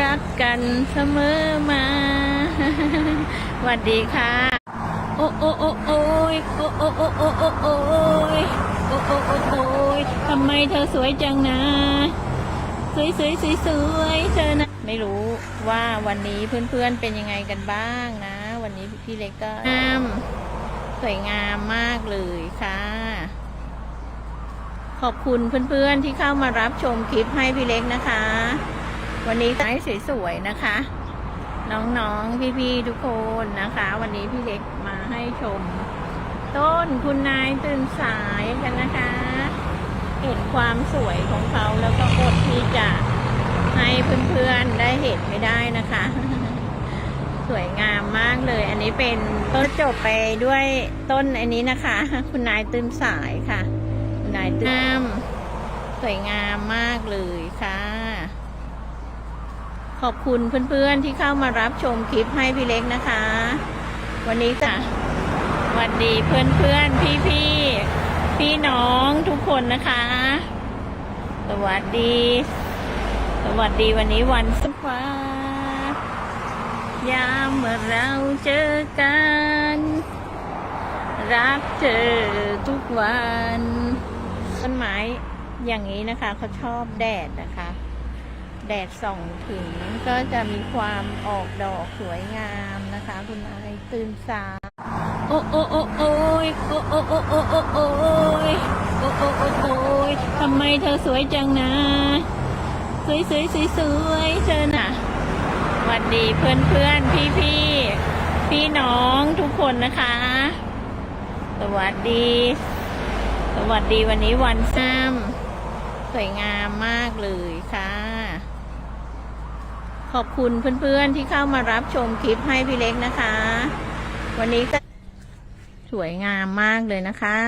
รักกันเสมอมาสวัสดีค่ะ โอ้โอ้โอ้โอ้ยโอ้โอ้โอ้โอ้โอ้โอ้ยโอ้โอ้โอ้โอ้ยทำไมเธอสวยจังนะสวยสวยสวยสวยเธอนะไม่รู้ว่าวันนี้เพื่อนๆเป็นยังไงกันบ้างนะ วันนี้พี่เล็กก็งามสวยงามมากเลยค่ะ ขอบคุณเพื่อนๆที่เข้ามารับชมคลิปให้พี่เล็กนะคะ วันนี้ไม้สวยๆนะคะ น้องๆพี่ๆทุกคนนะคะ วันนี้พี่เล็กมาให้ชม ต้นคุณนายตื่นสายกันนะคะ เห็นความสวยของเขาแล้วก็อดที่จะให้เพื่อนๆได้เห็นไม่ได้นะคะ สวยงามมากเลย อันนี้เป็นต้นจบไปด้วยต้นอันนี้นะคะ คุณนายตื่นสายค่ะ คุณนายตื่นงามสวยงามมากเลย ขอบคุณเพื่อนๆที่เข้ามารับชมคลิปให้พี่เล็กนะคะ วันนี้ค่ะสวัสดีเพื่อนๆพี่ๆพี่น้องทุกคนนะคะ สวัสดี สวัสดีวันนี้วันสุขายามเมื่อเราเจอกัน รักเธอทุกวันต้นไม้อย่างนี้นะคะเขาชอบแดดนะคะ แดดส่องถึงก็จะมีความออกดอกสวยงามนะคะ คุณนายตื่นสายโอ้โอ้โอ้โอ้ยโอ้โอ้โอ้โอ้โอ้โอ้ยโอ้โอ้โอ้โอ้ยทำไมเธอสวยจังนะ สวยสวยสวยสวยเธอน่ะสวัสดีเพื่อนเพื่อนพี่พี่พี่น้องทุกคนนะคะ สวัสดี สวัสดีวันนี้วันซ้ำสวยงามมากเลยค่ะ ขอบคุณเพื่อนๆที่เข้ามารับชมคลิปให้พี่เล็กนะคะ วันนี้ก็สวยงามมากเลยนะคะ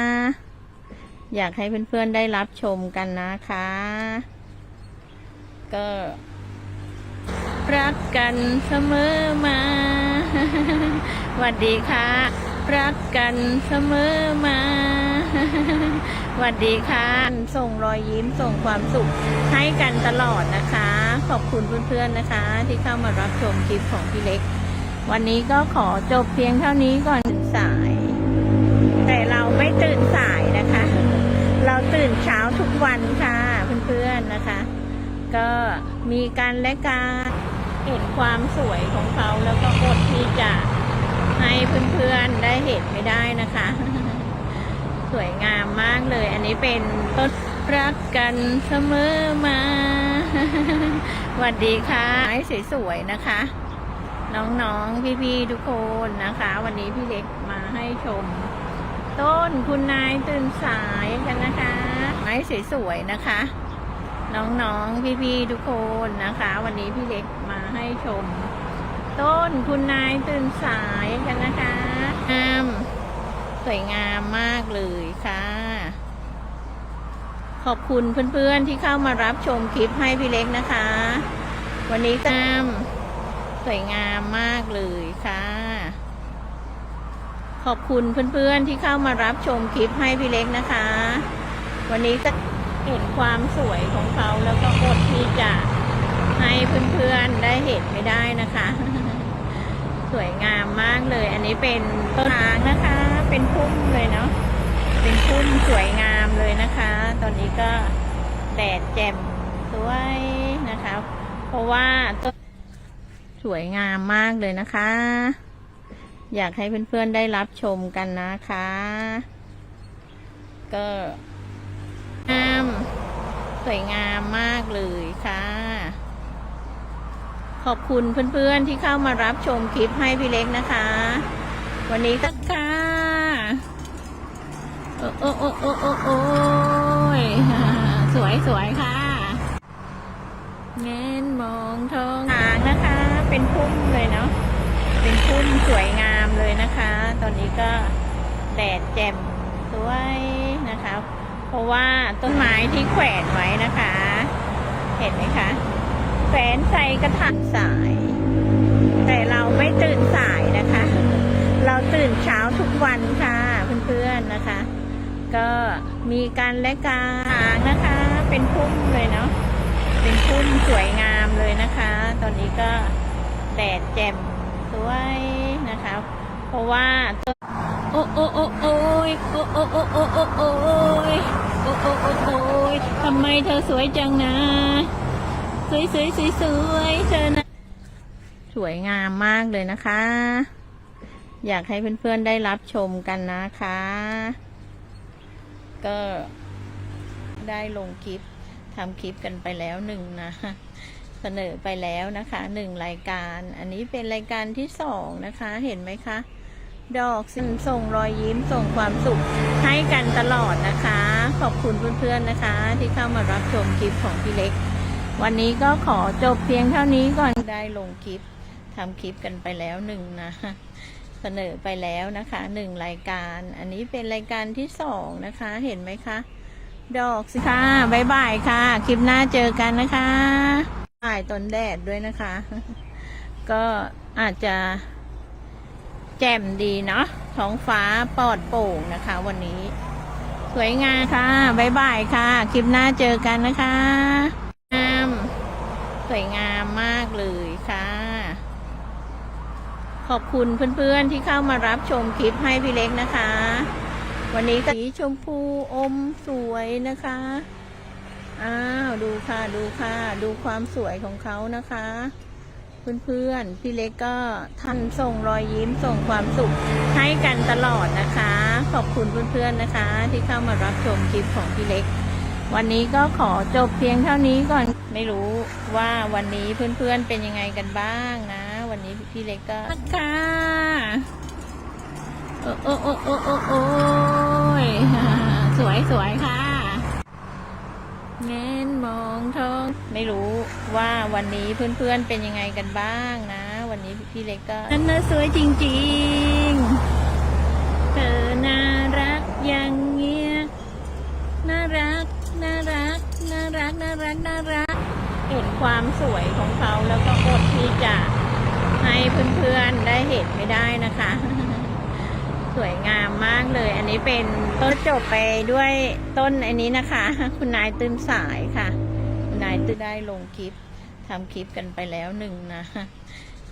อยากให้เพื่อนๆได้รับชมกันนะคะ ก็ รักกันเสมอมาสวัสดีค่ะ รักกันเสมอมา สวัสดีค่ะ ส่งรอยยิ้มส่งความสุขให้กันตลอดนะคะ ขอบคุณเพื่อนๆนะคะ ที่เข้ามารับชมคลิปของพี่เล็ก วันนี้ก็ขอจบเพียงเท่านี้ก่อนตื่นสาย แต่เราไม่ตื่นสายนะคะ เราตื่นเช้าทุกวันค่ะเพื่อนๆนะคะ ก็มีการและการเห็นความสวยของเขาแล้วก็อดที่จะให้เพื่อนๆได้เห็นไม่ได้นะคะ วยงามมากเลย อันนี้เป็นต้นรักกันเสมอมาสวัสดีค่ะไม้สวยๆนะคะ น้องๆพี่ๆทุกคนนะคะ วันนี้พี่เล็กมาให้ชม ต้นคุณนายตื่นสายกันนะคะ ไม้สวยๆนะคะ น้องๆพี่ๆทุกคนนะคะ วันนี้พี่เล็กมาให้ชม ต้นคุณนายตื่นสายกันนะคะงาม สวยงามมากเลยค่ะ ขอบคุณเพื่อนๆที่เข้ามารับชมคลิปให้พี่เล็กนะคะ วันนี้งามสวยงามมากเลยค่ะ ขอบคุณเพื่อนๆที่เข้ามารับชมคลิปให้พี่เล็กนะคะ วันนี้ก็เห็นความสวยของเขาแล้วก็อดที่จะให้เพื่อนๆได้เห็นไม่ได้นะคะ สวยงามมากเลย อันนี้เป็นต้นทางนะคะ เป็นพุ่มเลยเนาะเป็นพุ่มสวยงามเลยนะคะ ตอนนี้ก็แดดแจ่มสวยนะคะ เพราะว่าต้นสวยงามมากเลยนะคะ อยากให้เพื่อนๆได้รับชมกันนะคะ ก็งามสวยงามมากเลยค่ะ ขอบคุณเพื่อนๆที่เข้ามารับชมคลิปให้พี่เล็กนะคะ วันนี้ก็ค่ะ โอ้โอ้โอ้โอ้โอ้โอ้ยสวยสวยค่ะเง้นมองทองทางนะคะ เป็นพุ่มเลยเนาะเป็นพุ่มสวยงามเลยนะคะ ตอนนี้ก็แดดแจ่มสวยนะคะ เพราะว่าต้นไม้ที่แขวนไว้นะคะ เห็นไหมคะแขวนใส่กระถางสาย แต่เราไม่ตื่นสายนะคะ เราตื่นเช้าทุกวันค่ะเพื่อนๆนะคะ ก็มีการและการนะคะ เป็นพุ่มเลยเนาะเป็นพุ่มสวยงามเลยนะคะตอนอนนี้ก็แดดแจ่มสวยนะคะ เพราะว่าต้นโอ้โอ้โอ้โอ้ยโอ้โอ้โอ้โอ้โอ้โอ้ยโอ้โอ้โอ้โอ้ยทำไมเธอสวยจังนะ สวยสวยสวยสวยเธอนะสวยงามมากเลยนะคะ อยากให้เพื่อนๆได้รับชมกันนะคะ ก็ได้ลงคลิปทำคลิปกันไปแล้วหนึ่งนะเสนอไปแล้วนะคะหนึ่งรายการ อันนี้เป็นรายการที่สองนะคะ เห็นไหมคะ ดอกสิ่งส่งรอยยิ้มส่งความสุขให้กันตลอดนะคะ ขอบคุณเพื่อนๆนะคะ ที่เข้ามารับชมคลิปของพี่เล็ก วันนี้ก็ขอจบเพียงเท่านี้ก่อนได้ลงคลิปทำคลิปกันไปแล้วหนึ่งนะ สนอไปแล้วนะคะหนึ่งรายการ อันนี้เป็นรายการที่สองนะคะ เห็นไหมคะ ดอกสิค่ะบายบายค่ะ คลิปหน้าเจอกันนะคะบ่ายตนแดดด้วยนะคะ ก็อาจจะแจ่มดีเนาะท้องฟ้าปลอดโปร่งนะคะ วันนี้ สวยงามค่ะบายบายค่ะ คลิปหน้าเจอกันนะคะ งาม สวยงามมากเลยค่ะ ขอบคุณเพื่อนๆที่เข้ามารับชมคลิปให้พี่เล็กนะคะ วันนี้สีชมพูอมสวยนะคะ อ้าวดูค่ะดูค่ะ ดูความสวยของเขานะคะ เพื่อนๆ พี่เล็กก็ท่านส่งรอยยิ้มส่งความสุขให้กันตลอดนะคะ ขอบคุณเพื่อนๆนะคะ ที่เข้ามารับชมคลิปของพี่เล็ก วันนี้ก็ขอจบเพียงเท่านี้ก่อนไม่รู้ว่าวันนี้เพื่อนๆเป็นยังไงกันบ้างนะ วันนี้พี่เล็กก็ค่ะโอ้โอ้โอ้โอ้โอ้โอ้ยสวยสวยค่ะเงินมองทองไม่รู้ว่าวันนี้เพื่อนๆเป็นยังไงกันบ้างนะ วันนี้พี่เล็กก็นั่นน่ะสวยจริงๆ เธอน่ารักอย่างเงี้ยน่ารักน่ารักน่ารักน่ารักน่ารักเห็นความสวยของเขาแล้วก็อดที่จะ ให้เพื่อนๆได้เห็นไม่ได้นะคะ สวยงามมากเลย อันนี้เป็นต้นจบไปด้วยต้นอันนี้นะคะ คุณนายตื่นสายค่ะ คุณนายตื่นได้ลงคลิปทำคลิปกันไปแล้วหนึ่งนะ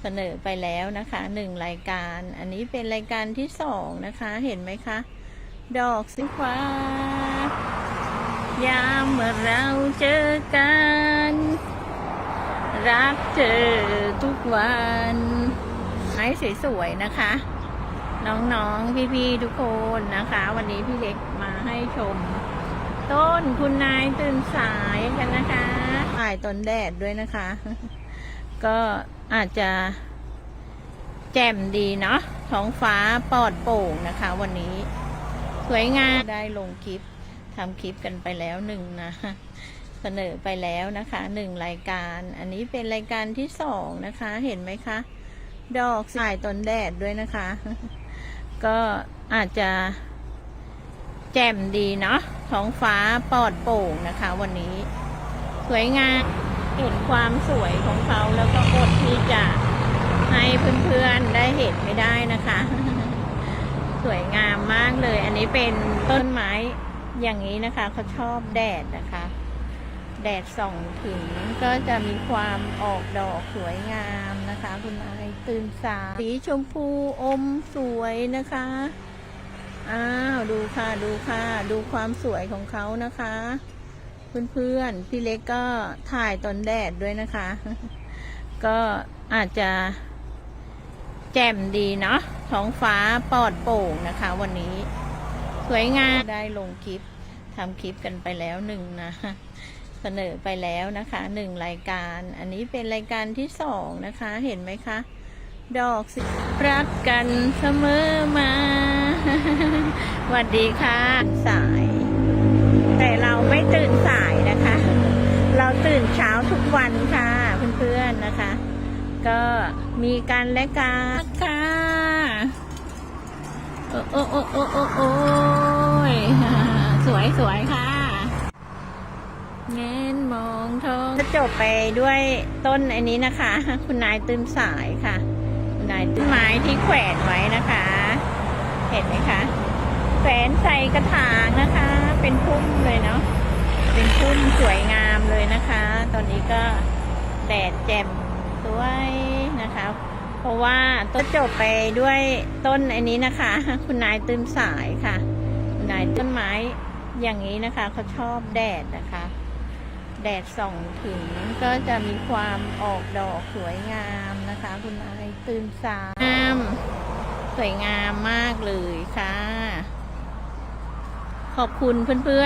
เสนอไปแล้วนะคะหนึ่งรายการ อันนี้เป็นรายการที่สองนะคะ เห็นไหมคะ ดอกสีฟ้ายามเมื่อเราเจอกัน รักเจอทุก วันไม้สวยๆนะคะ น้องๆ พี่ๆ ทุกคนนะคะ วันนี้พี่เล็กมาให้ชม ต้นคุณนายตื่นสายกันนะคะถ่ายตนแดดด้วยนะคะ ก็อาจจะ แจ่มดีเนาะท้องฟ้าปลอดโปร่งนะคะ วันนี้ สวยงามได้ลงคลิปทำคลิปกันไปแล้วหนึ่งนะ เสนอไปแล้วนะคะหนึ่งรายการ อันนี้เป็นรายการที่สองนะคะ เห็นไหมคะ ดอกสายตนแดดด้วยนะคะ ก็อาจจะ แจ่มดีเนาะท้องฟ้าปลอดโปร่งนะคะ วันนี้ สวยงามเห็นความสวยของเขาแล้วก็อดที่จะให้เพื่อนๆได้เห็นไม่ได้นะคะ สวยงามมากเลย อันนี้เป็นต้นไม้อย่างนี้นะคะเขาชอบแดดนะคะ แดดส่องถึงก็จะมีความออกดอกสวยงามนะคะ คุณนายตื่นสายสีชมพูอมสวยนะคะ อ้าว ดูค่ะดูค่ะ ดูความสวยของเขานะคะ เพื่อนๆ พี่เล็กก็ถ่ายตอนแดดด้วยนะคะ ก็อาจจะ แจ่มดีเนาะท้องฟ้าปลอดโปร่งนะคะ วันนี้ สวยงามได้ลงคลิปทำคลิปกันไปแล้วหนึ่งนะ เสนอไปแล้วนะคะหนึ่งรายการ อันนี้เป็นรายการที่สองนะคะ เห็นไหมคะ ดอกสิรักกันเสมอมาสวัสดีค่ะ สาย แต่เราไม่ตื่นสายนะคะ เราตื่นเช้าทุกวันค่ะ เพื่อนๆนะคะ ก็มีกันและกันค่ะโอ้โอ้โอ้โอ้โอ้โอ้ยสวยสวยค่ะ เงินมองทองจะจบไปด้วยต้นอันนี้นะคะ คุณนายตื่นสายค่ะ คุณนายต้นไม้ที่แขวนไว้นะคะ เห็นไหมคะแขวนใส่กระถางนะคะ เป็นพุ่มเลยเนาะเป็นพุ่มสวยงามเลยนะคะ ตอนนี้ก็แดดแจ่มสวยนะคะ เพราะว่าต้นจบไปด้วยต้นอันนี้นะคะ คุณนายตื่นสายค่ะ คุณนายต้นไม้อย่างนี้นะคะเขาชอบแดดนะคะ แดดส่องถึงก็จะมีความออกดอกสวยงามนะคะ คุณนายตื่นสายงามสวยงามมากเลยค่ะ ขอบคุณเพื่อนๆ